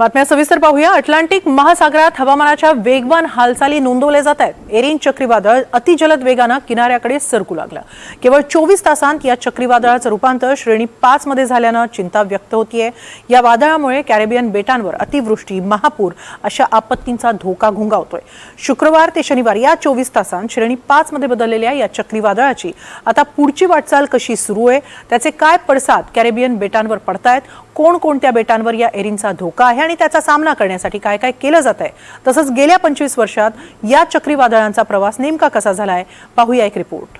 बातम्या सविस्तर पाहूया. अटलांटिक महासागरात हवामानाच्या वेगवान हालचाली नोंदवल्या जात आहेत. एरिन चक्रीवादळ अतिजलद वेगानं किनाऱ्याकडे सरकू लागलं. केवळ चोवीस तासांत या चक्रीवादळाचं रूपांतर श्रेणी पाच मध्ये झाल्यानं चिंता व्यक्त होतीये. या वादळामुळे कॅरेबियन बेटांवर अतिवृष्टी महापूर अशा आपत्तींचा धोका घुंगावतोय. शुक्रवार ते शनिवार या चोवीस तासांत श्रेणी पाच मध्ये बदललेल्या या चक्रीवादळाची आता पुढची वाटचाल कशी सुरू आहे? त्याचे काय पडसाद कॅरेबियन बेटांवर पडतायत? कोणकोणत्या बेटांवर या एरींचा धोका आहे आणि त्याचा सामना करण्यासाठी काय काय केलं जात आहे तसंच गेल्या पंचवीस वर्षात या चक्रीवादळांचा प्रवास नेमका कसा झाला आहे पाहूया एक रिपोर्ट.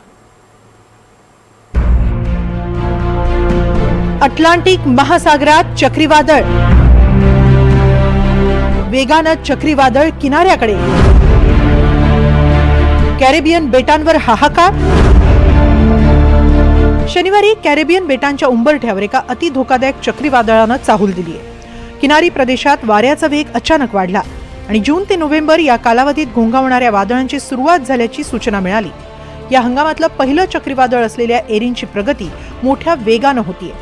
अटलांटिक महासागरात चक्रीवादळ. वेगानं चक्रीवादळ किनाऱ्याकडे. कॅरेबियन बेटांवर हाहाकार. शनिवारी कॅरेबियन बेटांच्या उंबरठ्यावर एका अति धोकादायक चक्रीवादळानं चाहूल दिली आहे किनारी प्रदेशात वाऱ्याचा वेग अचानक वाढला आणि जून ते नोव्हेंबर या कालावधीत घोंगावणाऱ्या वादळांची सुरुवात झाल्याची सूचना मिळाली. या हंगामातलं पहिलं चक्रीवादळ असलेल्या एरिनची प्रगती मोठ्या वेगानं होतीये.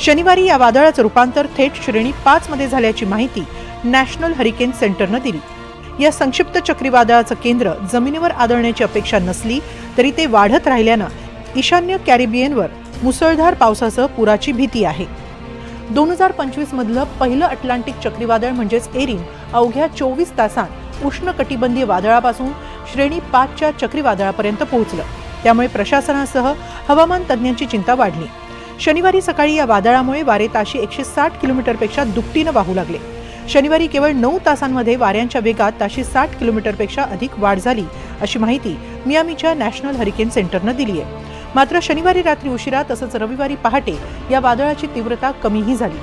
शनिवारी या वादळाचं रूपांतर थेट श्रेणी पाच मध्ये झाल्याची माहिती नॅशनल हरिकेन सेंटरनं दिली. या संक्षिप्त चक्रीवादळाचं केंद्र जमिनीवर आदळण्याची अपेक्षा नसली तरी ते वाढत राहिल्यानं ईशान्य कॅरिबियनवर मुसळधार पावसासह पुराची भीती आहे. दोन हजार पंचवीसमधलं पहिलं अटलांटिक चक्रीवादळ म्हणजेच एरिन अवघ्या चोवीस तासांत उष्णकटिबंधीय वादळापासून श्रेणी पाचच्या चक्रीवादळापर्यंत पोहोचलं. त्यामुळे प्रशासनासह हवामान तज्ज्ञांची चिंता वाढली. शनिवारी सकाळी या वादळामुळे वारे ताशी एकशे साठ किलोमीटरपेक्षा दुपटीनं वाहू लागले. शनिवारी केवळ नऊ तासांमध्ये वाऱ्यांच्या वेगात ताशी साठ किलोमीटरपेक्षा अधिक वाढ झाली अशी माहिती मियामीच्या नॅशनल हरिकेन सेंटरनं दिली आहे मात्र शनिवारी रात्री उशिरा तसंच रविवारी पहाटे या वादळाची तीव्रता कमीही झाली.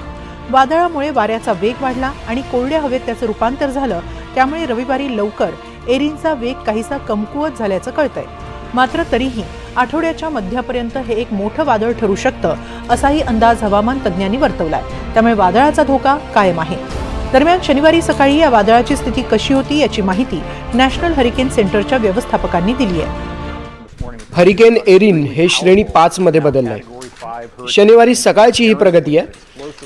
वादळामुळे वाऱ्याचा वेग वाढला आणि कोरड्या हवेत त्याचं रूपांतर झालं त्यामुळे रविवारी लवकर एरिनचा वेग काहीसा कमकुवत झाल्याचं कळतंय. मात्र तरीही आठवड्याच्या मध्यापर्यंत हे एक मोठं वादळ ठरू शकतं असाही अंदाज हवामान तज्ज्ञांनी वर्तवलाय. त्यामुळे वादळाचा धोका कायम आहे. दरम्यान शनिवारी सकाळी या वादळाची स्थिती कशी होती याची माहिती नॅशनल हरिकेन सेंटरच्या व्यवस्थापकांनी दिली आहे हरिकेन एरिन हे श्रेणी पाच मध्ये बदललंय. शनिवारी सकाळची ही प्रगती आहे.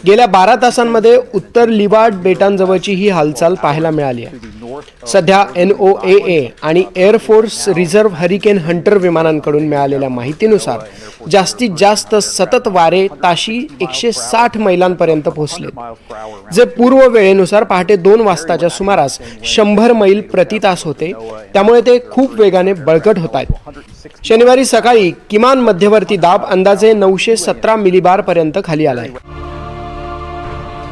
गेल्या बारा तासांमध्ये उत्तर लिवाड बेटांजवळची ही हालचाल पाहायला मिळाली आहे. सध्या एन ओ ए ए आणि air force reserve hurricane hunter विमानांकडून मिळालेल्या माहितीनुसार जास्तीत जास्त सतत वारे ताशी एकशे साठ मैलांपर्यंत पोहोचले जे पूर्व वेळेनुसार पहाटे दोन वाजताच्या सुमारास शंभर मैल प्रति तास होते. त्यामुळे ते खूप वेगाने बळकट होत आहेत. शनिवारी सकाळी किमान मध्यवर्ती दाब अंदाजे नऊशे सतरा मिलीबार पर्यंत खाली आलाय.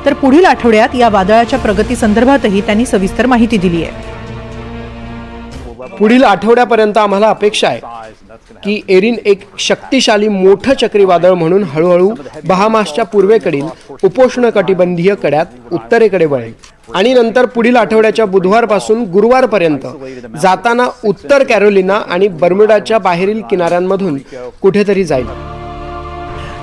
तर पुढील आठवड्यात या वादळाच्या प्रगती संदर्भातही त्यांनी सविस्तर माहिती दिली आहे. पुढील आठवड्यापर्यंत आम्हाला अपेक्षा आहे की एरिन एक शक्तिशाली मोठं चक्रीवादळ म्हणून हळूहळू बहामासच्या पूर्वेकडील उपोष्ण कटिबंधीय कड्यात उत्तरेकडे वळेल. आणि नंतर पुढील आठवड्याच्या बुधवारपासून गुरुवारपर्यंत जाताना उत्तर कॅरोलिना आणि बर्म्युडाच्या बाहेरील किनाऱ्यांमधून कुठेतरी जाईल.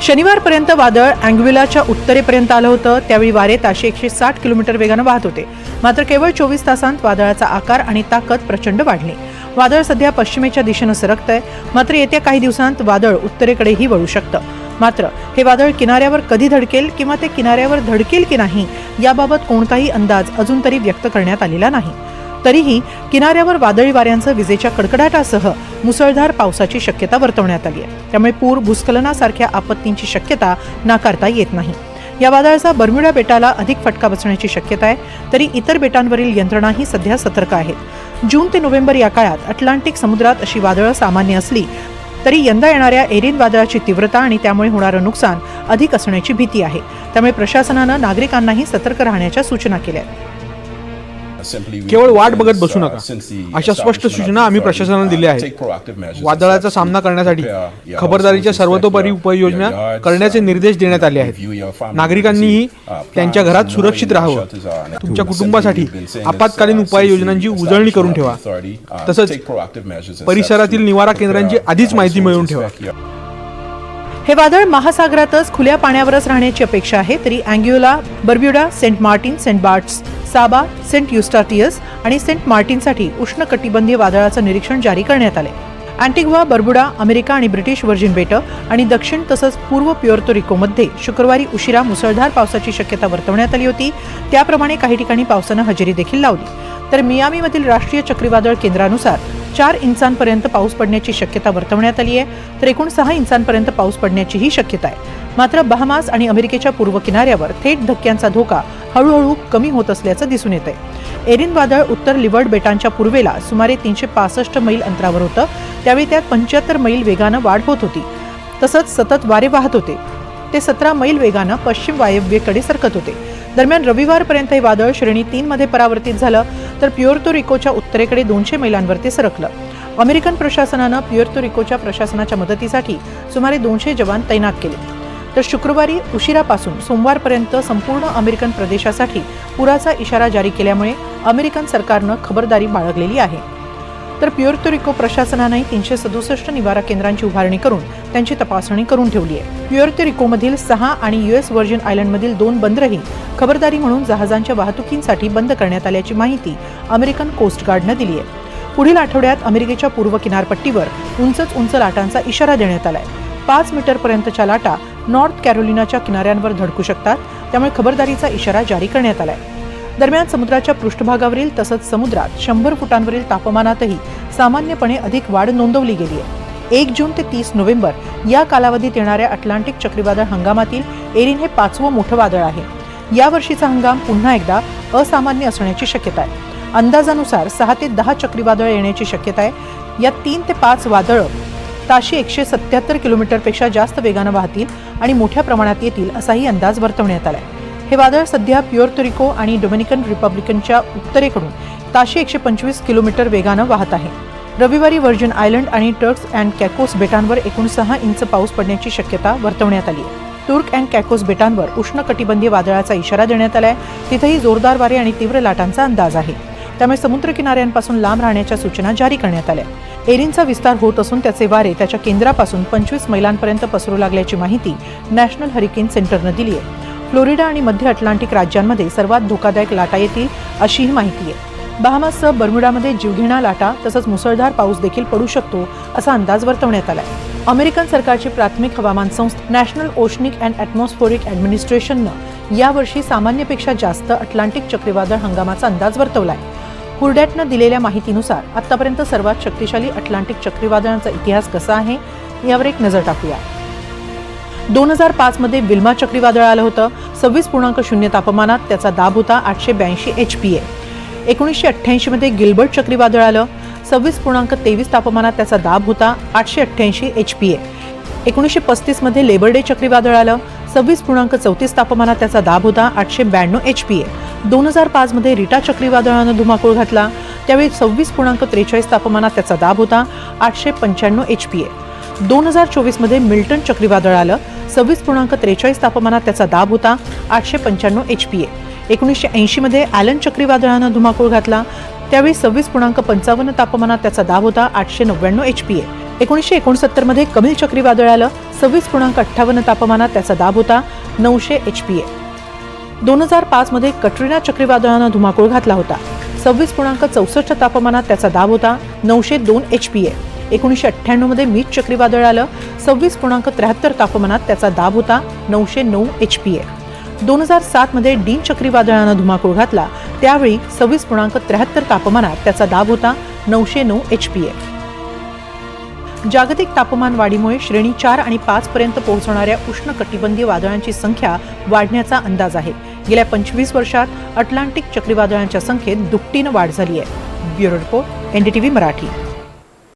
शनिवारपर्यंत वादळ अँग्विलाच्या उत्तरेपर्यंत आलं होतं. त्यावेळी वारे ताशी एकशे साठ किलोमीटर वेगानं वाहत होते. मात्र केवळ चोवीस तासांत वादळाचा आकार आणि ताकद प्रचंड वाढली. वादळ सध्या पश्चिमेच्या दिशेनं सरकतंय. मात्र येत्या काही दिवसांत वादळ उत्तरेकडेही वळू शकतं. मात्र हे वादळ किनाऱ्यावर कधी धडकेल किंवा ते किनाऱ्यावर धडकेल की नाही याबाबत कोणताही अंदाज अजून तरी व्यक्त करण्यात आलेला नाही. तरीही किनाऱ्यावर वादळी वाऱ्यांसह विजेच्या कडकडाटासह मुसळधार पावसाची शक्यता वर्तवण्यात आली आहे. त्यामुळे पूर भूस्खलनासारख्या आपत्तींची शक्यता नाकारता येत नाही. या वादळाचा बर्म्युडा बेटाला अधिक फटका बसण्याची शक्यता आहे तरी इतर बेटांवरील यंत्रणाही सध्या सतर्क आहेत. जून ते नोव्हेंबर या काळात अटलांटिक समुद्रात अशी वादळं सामान्य असली तरी यंदा येणाऱ्या एरिन वादळाची तीव्रता आणि त्यामुळे होणारं नुकसान अधिक असण्याची भीती आहे. त्यामुळे प्रशासनानं नागरिकांनाही सतर्क राहण्याच्या सूचना केल्या आहेत. केवळ वाट बघत बसू नका. अशा स्पष्ट सूचना आम्ही प्रशासनाला दिल्या आहेत. वादळाचा सामना करण्यासाठी खबरदारीच्या सर्वतोपरी उपाययोजना करण्याचे निर्देश देण्यात आले आहेत. नागरिकांनीही त्यांच्या घरात सुरक्षित राहावं. तुमच्या कुटुंबासाठी आपत्कालीन उपाययोजनांची उजळणी करून ठेवा. तसंच परिसरातील निवारा केंद्रांची आधीच माहिती मिळवून ठेवा. हे वादळ महासागरातच खुल्या पाण्यावरच राहण्याची अपेक्षा आहे तरी Anguilla Barbuda Saint Martin Saint Barts Saba Saint Eustatius आणि सेंट मार्टिनसाठी उष्णकटिबंधीय वादळाचं निरीक्षण जारी करण्यात आले अँटिग्वा बर्बुडा अमेरिका आणि ब्रिटिश व्हर्जिन बेटं आणि दक्षिण तसंच पूर्व प्युअर्तो रिकोमध्ये शुक्रवारी उशिरा मुसळधार पावसाची शक्यता वर्तवण्यात आली होती. त्याप्रमाणे काही ठिकाणी पावसानं हजेरी देखील लावली. तर मियामीमधील राष्ट्रीय चक्रीवादळ केंद्रानुसार चार इंचांपर्यंत पाऊस पडण्याची शक्यता वर्तवण्यात आली आहे तर एकूण सहा इंचांपर्यंत पाऊस पडण्याचीही शक्यता आहे. मात्र बहामास आणि अमेरिकेच्या पूर्व किनाऱ्यावर थेट धक्क्यांचा धोका हळूहळू कमी होत असल्याचं दिसून येत आहे. एरिन वादळ उत्तर लिवर्ड बेटांच्या पूर्वेला सुमारे तीनशे पासष्ट मैल अंतरावर होतं त्यावेळी त्यात पंच्याहत्तर मैल वेगानं वाढ होत होती. तसंच सतत वारे वाहत होते. ते सतरा मैल वेगानं पश्चिम वायव्येकडे सरकत होते. दरम्यान रविवारपर्यंत हे वादळ श्रेणी तीनमध्ये परावर्तित झालं. तर प्युअर्तो रिकोच्या उत्तरेकडे दोनशे मैलांवर ते सरकलं. अमेरिकन प्रशासनानं प्युअर्तो रिकोच्या प्रशासनाच्या मदतीसाठी सुमारे दोनशे जवान तैनात केले. तर शुक्रवारी उशिरापासून सोमवारपर्यंत संपूर्ण अमेरिकन प्रदेशासाठी पुराचा इशारा जारी केल्यामुळे अमेरिकन सरकारनं खबरदारी बाळगलेली आहे. तर प्युअर्तो रिको तीनशे सदुसष्ट निवारा केंद्रांची उभारणी करून त्यांची तपासणी करून ठेवली आहे. प्युअर्तो रिकोमधील सहा आणि युएस व्हर्जिन आयलंडमधील दोन बंदरही खबरदारी म्हणून जहाजांच्या वाहतुकींसाठी बंद करण्यात आल्याची माहिती अमेरिकन कोस्ट गार्डनं दिली आहे. पुढील आठवड्यात अमेरिकेच्या पूर्व किनारपट्टीवर उंचच उंच लाटांचा इशारा देण्यात आलाय. पाच मीटरपर्यंतच्या लाटा नॉर्थ कॅरोलिनाच्या किनाऱ्यांवर धडकू शकतात त्यामुळे खबरदारीचा इशारा जारी करण्यात आलाय. दरम्यान समुद्राच्या पृष्ठभागावरील तसंच समुद्रात शंभर फुटांवरील तापमानातही सामान्यपणे अधिक वाढ नोंदवली गेली आहे. एक जून ते तीस नोव्हेंबर या कालावधीत येणाऱ्या अटलांटिक चक्रीवादळ हंगामातील एरिन हे पाचवं मोठं वादळ आहे. यावर्षीचा हंगाम पुन्हा एकदा असामान्य असण्याची शक्यता आहे. अंदाजानुसार सहा ते दहा चक्रीवादळ येण्याची शक्यता आहे. यात तीन ते पाच वादळं ताशी एकशे सत्याहत्तर किलोमीटरपेक्षा जास्त वेगानं वाहतील आणि मोठ्या प्रमाणात येतील असाही अंदाज वर्तवण्यात आला आहे हे वादळ सध्या प्युअर्तोरिको आणि डोमिनिकन रिपब्लिकनच्या उत्तरेकडून ताशी एकशे पंचवीस किलोमीटर वेगानं वाहत आहे. रविवारी व्हर्जन आयलंड आणि टर्क्स अँड कॅकोस बेटांवर एकूण सहा इंच पाऊस पडण्याची शक्यता वर्तवण्यात आली आहे. तुर्क अँड कॅकोस बेटांवर उष्ण कटिबंधीय वादळाचा इशारा देण्यात आलाय. तिथेही जोरदार वारे आणि तीव्र लाटांचा अंदाज आहे. त्यामुळे समुद्र किनाऱ्यांपासून लांब राहण्याच्या सूचना जारी करण्यात आल्या. एरिनचा विस्तार होत असून त्याचे वारे त्याच्या केंद्रापासून पंचवीस मैलांपर्यंत पसरू लागल्याची माहिती नॅशनल हरिकेन सेंटरनं दिली आहे. फ्लोरिडा आणि मध्य अटलांटिक राज्यांमध्ये सर्वात धोकादायक लाटा येतील अशीही माहिती आहे. बहामाससह बर्म्युडामध्ये जीवघेणा लाटा तसंच मुसळधार पाऊस देखील पडू शकतो असा अंदाज वर्तवण्यात आलाय. अमेरिकन सरकारची प्राथमिक हवामान संस्था नॅशनल ओशनिक अँड ॲटमॉस्फोरिक ॲडमिनिस्ट्रेशननं यावर्षी सामान्यपेक्षा जास्त अटलांटिक चक्रीवादळ हंगामाचा अंदाज वर्तवलाय. हुर्डॅटनं दिलेल्या माहितीनुसार आतापर्यंत सर्वात शक्तिशाली अटलांटिक चक्रीवादळांचा इतिहास कसा आहे यावर एक नजर टाकूया. दोन हजार पाच मध्ये विल्मा चक्रीवादळ आलं होतं. सव्वीस पूर्णांक शून्य तापमानात त्याचा दाब होता आठशे ब्याऐंशी एच पी ए एकोणीसशे अठ्ठ्याऐंशी मध्ये गिल्बर्ट चक्रीवादळ आलं. सव्वीस पूर्णांक तेवीस तापमानात त्याचा दाब होता आठशे अठ्ठ्याऐंशी एच पी ए एकोणीसशे पस्तीसमध्ये लेबर डे चक्रीवादळ आलं. सव्वीस पूर्णांक चौतीस तापमानात त्याचा दाब होता आठशे ब्याण्णव एच पी ए दोन हजार पाचमध्ये रिटा चक्रीवादळानं धुमाकूळ घातला. त्यावेळी सव्वीस पूर्णांक त्रेचाळीस तापमानात त्याचा दाब होता आठशे पंच्याण्णव एच पी ए दोन हजार चोवीसमध्ये मिल्टन चक्रीवादळ आलं. सव्वीस पूर्णांक त्रेचाळीस तापमानात त्याचा दाब होता. आठशे पंच्याण्णव एच पी ए एकोणीसशे ऐंशीमध्ये ॲलन चक्रीवादळानं धुमाकूळ घातला. त्यावेळी सव्वीस पूर्णांक पंचावन्न तापमानात त्याचा दाब होता. आठशे नव्याण्णव एच पी ए एकोणीसशे एकोणसत्तरमध्ये कमिल चक्रीवादळ आलं. सव्वीस पूर्णांक अठ्ठावन्न तापमानात त्याचा दाब होता. नऊशे एच पी ए दोन हजार पाचमध्ये कटरीना चक्रीवादळानं धुमाकूळ घातला होता. सव्वीस पूर्णांक चौसष्ट तापमानात त्याचा दाब होता. नऊशे दोन एच पी ए एकोणीसशे अठ्ठ्याण्णवमध्ये मीच चक्रीवादळ आलं. सव्वीस पूर्णांक त्र्याहत्तर तापमानात त्याचा दाब होता. नऊशे नऊ एच पी ए दोन हजार सातमध्ये डीन चक्रीवादळानं धुमाकूळ घातला. त्यावेळी सव्वीस पूर्णांक त्र्याहत्तर तापमानात त्याचा दाब होता. नऊशे नऊ एच पी ए जागतिक तापमान वाढीमुळे श्रेणी चार आणि पाच पर्यंत पोहोचणाऱ्या उष्ण कटिबंधीय वादळांची संख्या वाढण्याचा अंदाज आहे. गेल्या पंचवीस वर्षात अटलांटिक चक्रीवादळांच्या संख्येत दुपटीनं वाढ झाली आहे. Bureau report NDTV Marathi.